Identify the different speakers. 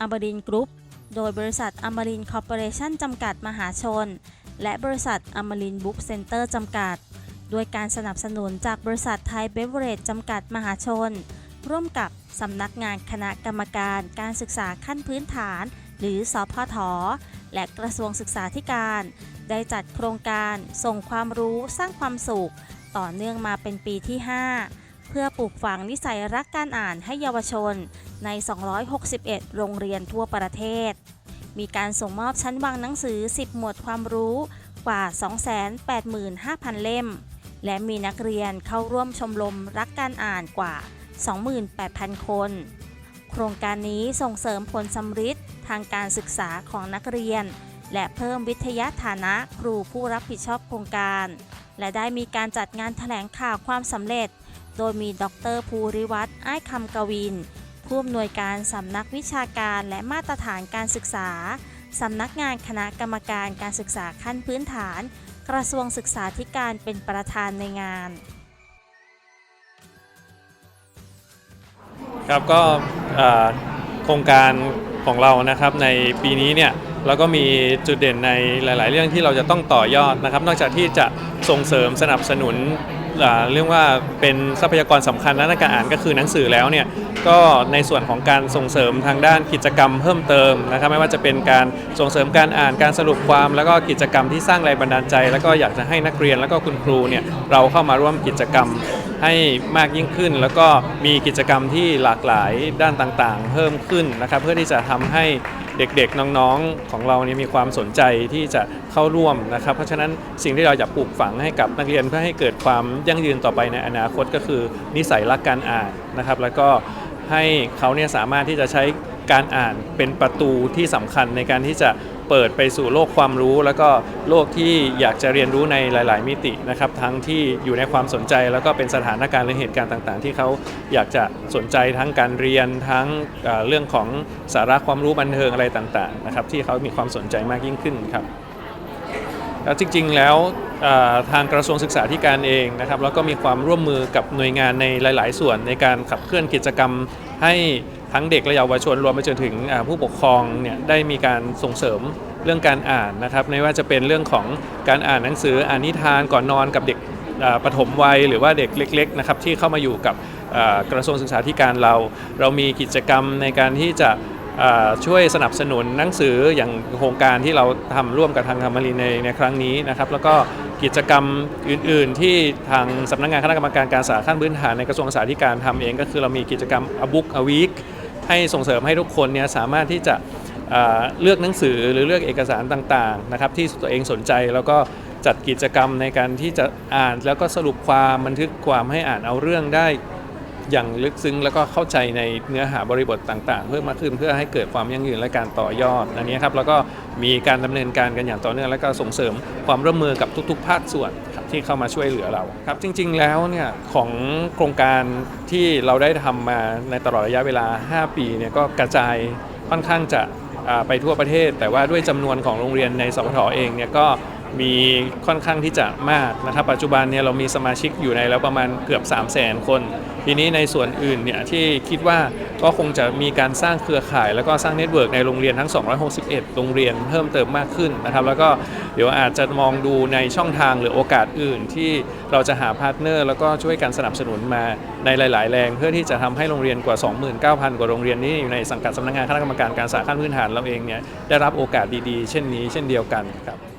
Speaker 1: อมรินกรุ๊ป โดยบริษัทอมรินคอร์ปอเรชั่นจำกัดมหาชน และบริษัทอมรินบุ๊กเซ็นเตอร์จำกัด ด้วยการสนับสนุนจากบริษัทไทยเบเวอเรจจำกัดมหาชน ร่วมกับสำนักงานคณะกรรมการการศึกษาขั้นพื้นฐาน หรือสพท และกระทรวงศึกษาธิการ ได้จัดโครงการส่งความรู้สร้างความสุข ต่อเนื่องมาเป็นปีที่ 5 เพื่อปลูกฝังนิสัยรักการอ่านให้เยาวชนใน 261 โรงเรียนทั่วประเทศ มีการส่งมอบชั้นวางหนังสือ 10 หมวดความรู้กว่า 285,000 เล่ม และมีนักเรียนเข้าร่วมชมรมรักการอ่านกว่า 28,000 คน โครงการนี้ส่งเสริมผลสำฤทธิ์ทางการศึกษาของนักเรียน และเพิ่มวิทยาฐานะครูผู้รับผิดชอบโครงการ และได้มีการจัดงานแถลงข่าวความสำเร็จ โดยมีดรภูริวัฒน์อ้ายคำกวิน ผู้อำนวยการสำนักวิชาการและมาตรฐานการศึกษา สำนักงานคณะกรรมการการศึกษาขั้นพื้นฐาน กระทรวงศึกษาธิการเป็นประธานในงาน
Speaker 2: ครับก็โครงการของเรานะครับในปีนี้เนี่ยเราก็มีจุดเด่นในหลาย ๆ เรื่องที่เราจะต้องต่อยอดนะครับ นอกจากที่จะส่งเสริมสนับสนุน เรื่องว่าเป็นทรัพยากรสำคัญนะในการอ่านก็คือหนังสือแล้วเนี่ยก็ในส่วนของการส่งเสริมทางด้านกิจกรรมเพิ่มเติมนะครับไม่ว่าจะเป็นการส่งเสริมการอ่านการสรุปความ แล้วก็กิจกรรมที่สร้างแรงบันดาลใจ แล้วก็อยากจะให้นักเรียนแล้วก็คุณครูเนี่ยเราเข้ามาร่วมกิจกรรมให้มากยิ่งขึ้น แล้วก็มีกิจกรรมที่หลากหลายด้านต่างๆ เพิ่มขึ้นนะครับเพื่อที่จะทำให้ เด็กๆน้องๆของเราเนี่ยมีความสนใจที่จะเข้าร่วมนะครับ เพราะฉะนั้นสิ่งที่เราอยากปลูกฝังให้กับนักเรียนเพื่อให้เกิดความยั่งยืนต่อไปในอนาคตก็คือ นิสัยรักการอ่านนะครับ แล้วก็ให้เขาเนี่ยสามารถที่จะใช้การอ่านเป็นประตูที่สำคัญในการที่จะ เปิดไปสู่โลกความรู้แล้วก็โลกที่อยากจะเรียนรู้ในหลาย ๆ มิตินะครับทั้งที่อยู่ในความสนใจแล้วก็เป็นสถานการณ์หรือเหตุการณ์ต่าง ๆ ที่เขาอยากจะสนใจทั้งการเรียนทั้งเรื่องของสาระความรู้บันเทิงอะไรต่าง ๆ นะครับที่เขามีความสนใจมากยิ่งขึ้นครับแล้วจริง ๆ แล้ว ทางกระทรวงศึกษาธิการเองนะครับแล้วก็มีความร่วมมือกับหน่วยงานในหลาย ๆ ส่วนในการขับเคลื่อนกิจกรรมให้ทั้งเด็กและเยาวชนรวมไปจนถึงผู้ปกครองเนี่ยได้มีการส่งเสริมเรื่องการอ่านนะครับไม่ว่าจะเป็นเรื่องของการอ่านหนังสืออ่านนิทานก่อนนอนกับเด็กปฐมวัยหรือว่าเด็กเล็กๆนะครับที่เข้ามาอยู่กับกระทรวงศึกษาธิการเรา เรามีกิจกรรมในการที่จะช่วยสนับสนุนหนังสืออย่างโครงการที่เราทำร่วมกับทางธรรมรีในในครั้งนี้นะครับ แล้วก็ กิจกรรมอื่น ๆ ที่ทางสำนักงานคณะกรรมการการศึกษาขั้นพื้นฐานในกระทรวงศึกษาธิการทำเอง ก็คือเรามีกิจกรรม a book a week ให้ส่งเสริมให้ทุกคนเนี่ยสามารถที่จะเลือกหนังสือหรือเลือกเอกสารต่างๆนะครับที่ตัวเองสนใจแล้วก็จัดกิจกรรมในการที่จะอ่านแล้วก็สรุปความบันทึกความให้อ่านเอาเรื่องได้อย่างลึกซึ้งแล้วก็เข้าใจในเนื้อหาบริบทต่าง ๆ เพิ่มมากขึ้นเพื่อให้เกิดความยั่งยืนและการต่อยอดอันนี้ครับแล้วก็ มีการดำเนินการกันอย่างต่อเนื่องและก็ส่งเสริมความร่วมมือกับทุก ๆ ภาคส่วนที่เข้ามาช่วยเหลือเราครับจริง ๆ แล้วเนี่ยของโครงการที่เราได้ทำมาในตลอดระยะเวลา 5 ปีเนี่ยก็กระจายค่อนข้างจะไปทั่วประเทศ แต่ว่าด้วยจำนวนของโรงเรียนในสพทเองเนี่ยก็ มีค่อนข้างที่จะมากนะครับ ปัจจุบันเนี่ยเรามีสมาชิกอยู่ในแล้วประมาณเกือบ 3 0 0 0 0 0 คน ทีนี้ในส่วนอื่นเนี่ยที่คิดว่าก็คงจะมีการสร้างเครือข่าย แล้วก็สร้างเน็ตเวิร์กในโรงเรียนทั้ง 261 โรงเรียนเพิ่มเติมมากขึ้นนะครับ แล้วก็เดี๋ยวอาจจะมองดูในช่องทางหรือโอกาสอื่น ที่เราจะหาพาร์ทเนอร์ แล้วก็ช่วยกันสนับสนุนมาในหลาย ๆ แรง เพื่อที่จะทำให้โรงเรียนกว่า 29,000 กว่าโรงเรียนนี้อยู่ในสังกัดสำนักงานคณะกรรมการการศึกษาขั้นพื้นฐานเราเองเนี่ยได้รับโอกาสดี ๆ เช่นนี้เช่นเดียวกันครับ